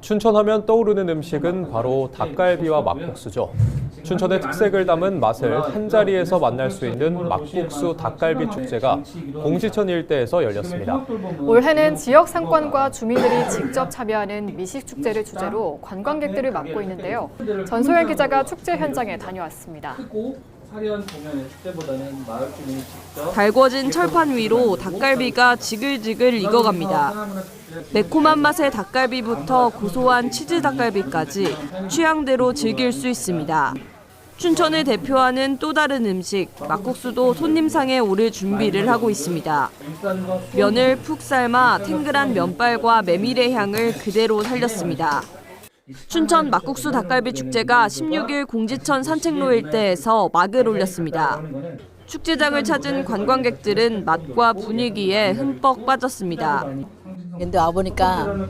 춘천하면 떠오르는 음식은 바로 닭갈비와 막국수죠. 춘천의 특색을 담은 맛을 한 자리에서 만날 수 있는 막국수 닭갈비 축제가 공지천 일대에서 열렸습니다. 올해는 지역 상권과 주민들이 직접 참여하는 미식 축제를 주제로 관광객들을 맡고 있는데요. 전소연 기자가 축제 현장에 다녀왔습니다. 크고 화려한 공연의 축제보다는 마을 주민이 직접 달궈진 철판 위로 닭갈비가 지글지글 익어갑니다. 매콤한 맛의 닭갈비부터 고소한 치즈 닭갈비까지 취향대로 즐길 수 있습니다. 춘천을 대표하는 또 다른 음식, 막국수도 손님상에 오를 준비를 하고 있습니다. 면을 푹 삶아 탱글한 면발과 메밀의 향을 그대로 살렸습니다. 춘천 막국수 닭갈비 축제가 16일 공지천 산책로 일대에서 막을 올렸습니다. 축제장을 찾은 관광객들은 맛과 분위기에 흠뻑 빠졌습니다. 근데 와보니까